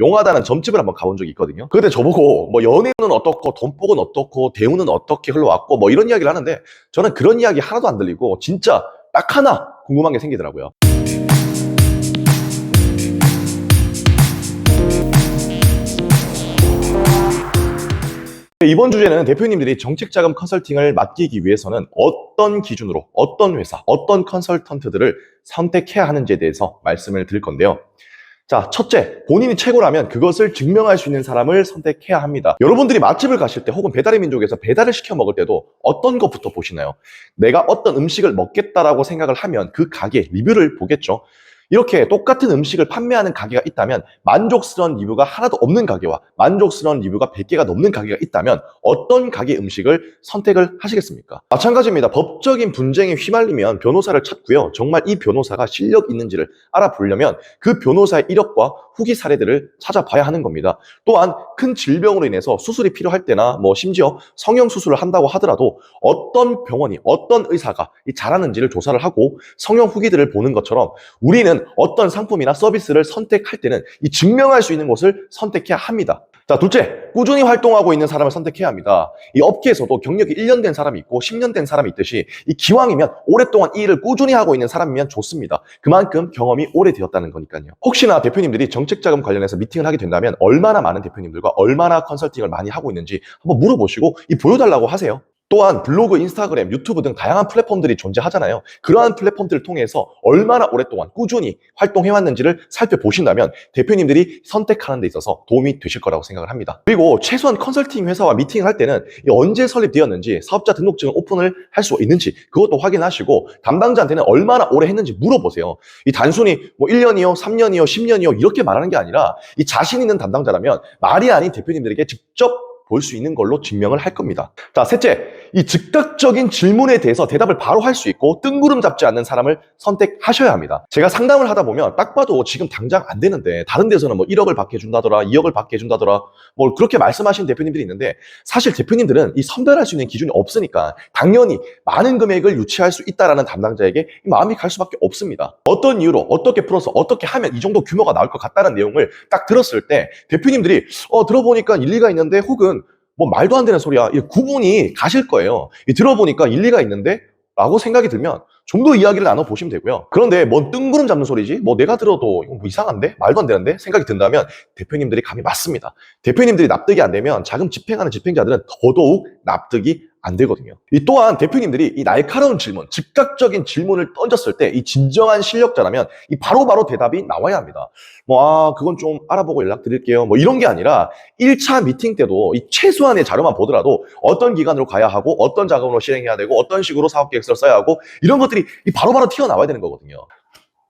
용하다는 점집을 한번 가본 적이 있거든요. 그때 저보고 뭐 연애는 어떻고 돈복은 어떻고 대우는 어떻게 흘러왔고 뭐 이런 이야기를 하는데 저는 그런 이야기 하나도 안 들리고 진짜 딱 하나 궁금한 게 생기더라고요. 이번 주제는 대표님들이 정책자금 컨설팅을 맡기기 위해서는 어떤 기준으로 어떤 회사, 어떤 컨설턴트들을 선택해야 하는지에 대해서 말씀을 드릴 건데요. 자, 첫째, 본인이 최고라면 그것을 증명할 수 있는 사람을 선택해야 합니다. 여러분들이 맛집을 가실 때 혹은 배달의 민족에서 배달을 시켜 먹을 때도 어떤 것부터 보시나요? 내가 어떤 음식을 먹겠다라고 생각을 하면 그 가게 리뷰를 보겠죠. 이렇게 똑같은 음식을 판매하는 가게가 있다면 만족스러운 리뷰가 하나도 없는 가게와 만족스러운 리뷰가 100개가 넘는 가게가 있다면 어떤 가게 음식을 선택을 하시겠습니까? 마찬가지입니다. 법적인 분쟁에 휘말리면 변호사를 찾고요. 정말 이 변호사가 실력 있는지를 알아보려면 그 변호사의 이력과 후기 사례들을 찾아봐야 하는 겁니다. 또한 큰 질병으로 인해서 수술이 필요할 때나 뭐 심지어 성형 수술을 한다고 하더라도 어떤 병원이 어떤 의사가 이 잘하는지를 조사를 하고 성형 후기들을 보는 것처럼 우리는 어떤 상품이나 서비스를 선택할 때는 이 증명할 수 있는 곳을 선택해야 합니다. 자, 둘째, 꾸준히 활동하고 있는 사람을 선택해야 합니다. 이 업계에서도 경력이 1년 된 사람이 있고 10년 된 사람이 있듯이 이 기왕이면 오랫동안 이 일을 꾸준히 하고 있는 사람이면 좋습니다. 그만큼 경험이 오래되었다는 거니까요. 혹시나 대표님들이 정책 자금 관련해서 미팅을 하게 된다면 얼마나 많은 대표님들과 얼마나 컨설팅을 많이 하고 있는지 한번 물어보시고 이 보여달라고 하세요. 또한 블로그, 인스타그램, 유튜브 등 다양한 플랫폼들이 존재하잖아요. 그러한 플랫폼들을 통해서 얼마나 오랫동안 꾸준히 활동해왔는지를 살펴보신다면 대표님들이 선택하는 데 있어서 도움이 되실 거라고 생각을 합니다. 그리고 최소한 컨설팅 회사와 미팅을 할 때는 이 언제 설립되었는지 사업자 등록증을 오픈을 할 수 있는지 그것도 확인하시고 담당자한테는 얼마나 오래 했는지 물어보세요. 이 단순히 뭐 1년이요, 3년이요, 10년이요 이렇게 말하는 게 아니라 이 자신 있는 담당자라면 말이 아닌 대표님들에게 직접 볼 수 있는 걸로 증명을 할 겁니다. 자, 셋째, 이 즉각적인 질문에 대해서 대답을 바로 할 수 있고 뜬구름 잡지 않는 사람을 선택하셔야 합니다. 제가 상담을 하다 보면 딱 봐도 지금 당장 안 되는데 다른 데서는 뭐 1억을 받게 해준다더라, 2억을 받게 해준다더라, 뭐 그렇게 말씀하시는 대표님들이 있는데 사실 대표님들은 이 선별할 수 있는 기준이 없으니까 당연히 많은 금액을 유치할 수 있다라는 담당자에게 이 마음이 갈 수밖에 없습니다. 어떤 이유로 어떻게 풀어서 어떻게 하면 이 정도 규모가 나올 것 같다는 내용을 딱 들었을 때 대표님들이 어 들어보니까 일리가 있는데 혹은 뭐 말도 안 되는 소리야. 이 구분이 가실 거예요. 이 들어보니까 일리가 있는데 라고 생각이 들면 좀 더 이야기를 나눠보시면 되고요. 그런데 뭔 뜬구름 잡는 소리지? 뭐 내가 들어도 이거 뭐 이상한데? 말도 안 되는데? 생각이 든다면 대표님들이 감이 맞습니다. 대표님들이 납득이 안 되면 자금 집행하는 집행자들은 더더욱 납득이 안 되거든요. 이 또한 대표님들이 이 날카로운 질문, 즉각적인 질문을 던졌을 때 이 진정한 실력자라면 이 바로 바로 대답이 나와야 합니다. 뭐, 아, 그건 좀 알아보고 연락드릴게요. 뭐 이런 게 아니라 1차 미팅 때도 이 최소한의 자료만 보더라도 어떤 기간으로 가야 하고 어떤 자금으로 실행해야 되고 어떤 식으로 사업 계획서를 써야 하고 이런 것들이 이 바로바로 튀어나와야 되는 거거든요.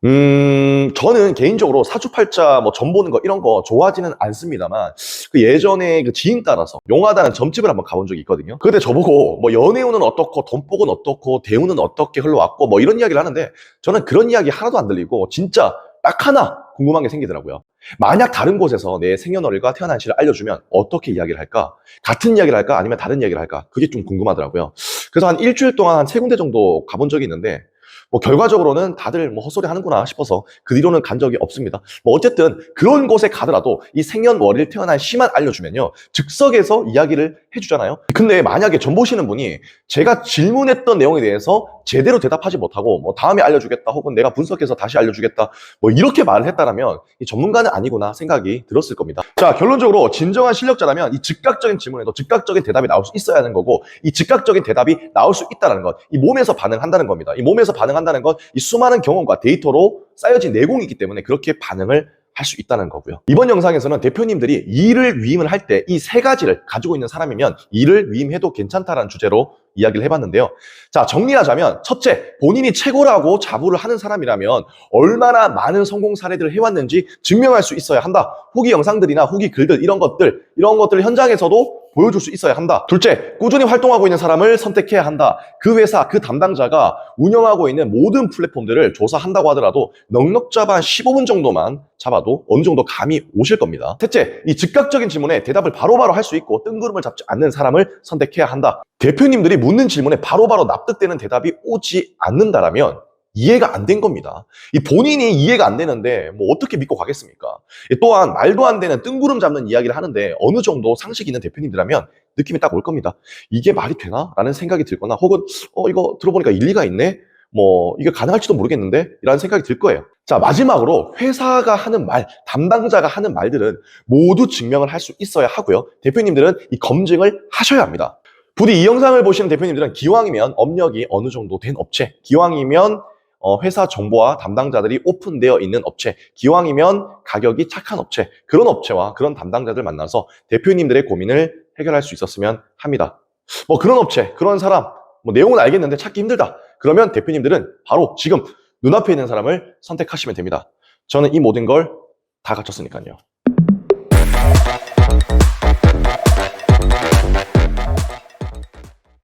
음, 저는 개인적으로 사주팔자 뭐 점 보는 거 이런 거 좋아하지는 않습니다만 그 예전에 그 지인 따라서 용하다는 점집을 한번 가본 적이 있거든요. 그때 저보고 뭐 연애운은 어떻고 돈복은 어떻고 대우는 어떻게 흘러왔고 뭐 이런 이야기를 하는데 저는 그런 이야기 하나도 안 들리고 진짜 딱 하나 궁금한 게 생기더라고요. 만약 다른 곳에서 내 생년월일과 태어난 시를 알려주면 어떻게 이야기를 할까? 같은 이야기를 할까? 아니면 다른 이야기를 할까? 그게 좀 궁금하더라고요. 그래서 한 일주일 동안 한 세 군데 정도 가본 적이 있는데 뭐 결과적으로는 다들 뭐 헛소리 하는구나 싶어서 그 뒤로는 간 적이 없습니다. 뭐 어쨌든 그런 곳에 가더라도 이 생년월일 태어난 시만 알려주면요 즉석에서 이야기를 해주잖아요. 근데 만약에 전 보시는 분이 제가 질문했던 내용에 대해서 제대로 대답하지 못하고 뭐 다음에 알려주겠다 혹은 내가 분석해서 다시 알려주겠다 뭐 이렇게 말을 했다라면 이 전문가는 아니구나 생각이 들었을 겁니다. 자 결론적으로 진정한 실력자라면 이 즉각적인 질문에도 즉각적인 대답이 나올 수 있어야 하는 거고 이 즉각적인 대답이 나올 수 있다는 것, 이 몸에서 반응한다는 겁니다. 이 몸에서 반응 한다는 건 이 수많은 경험과 데이터로 쌓여진 내공이 있기 때문에 그렇게 반응을 할 수 있다는 거고요. 이번 영상에서는 대표님들이 일을 위임을 할 때 이 세 가지를 가지고 있는 사람이면 일을 위임해도 괜찮다라는 주제로 이야기를 해봤는데요. 자, 정리하자면 첫째, 본인이 최고라고 자부를 하는 사람이라면 얼마나 많은 성공 사례들을 해왔는지 증명할 수 있어야 한다. 후기 영상들이나 후기 글들 이런 것들, 이런 것들을 현장에서도 보여줄 수 있어야 한다. 둘째, 꾸준히 활동하고 있는 사람을 선택해야 한다. 그 회사, 그 담당자가 운영하고 있는 모든 플랫폼들을 조사한다고 하더라도 넉넉 잡아 한 15분 정도만 잡아도 어느 정도 감이 오실 겁니다. 셋째, 이 즉각적인 질문에 대답을 바로바로 할 수 있고 뜬구름을 잡지 않는 사람을 선택해야 한다. 대표님들이 묻는 질문에 바로바로 납득되는 대답이 오지 않는다라면 이해가 안 된 겁니다. 이 본인이 이해가 안 되는데 뭐 어떻게 믿고 가겠습니까? 또한 말도 안 되는 뜬구름 잡는 이야기를 하는데 어느 정도 상식 있는 대표님들하면 느낌이 딱 올 겁니다. 이게 말이 되나? 라는 생각이 들거나 혹은 어 이거 들어보니까 일리가 있네? 뭐 이게 가능할지도 모르겠는데? 라는 생각이 들 거예요. 자 마지막으로 회사가 하는 말, 담당자가 하는 말들은 모두 증명을 할 수 있어야 하고요. 대표님들은 이 검증을 하셔야 합니다. 부디 이 영상을 보시는 대표님들은 기왕이면 업력이 어느 정도 된 업체, 기왕이면 어, 회사 정보와 담당자들이 오픈되어 있는 업체, 기왕이면 가격이 착한 업체, 그런 업체와 그런 담당자들 만나서 대표님들의 고민을 해결할 수 있었으면 합니다. 뭐 그런 업체, 그런 사람, 뭐 내용은 알겠는데 찾기 힘들다. 그러면 대표님들은 바로 지금 눈앞에 있는 사람을 선택하시면 됩니다. 저는 이 모든 걸 다 갖췄으니까요.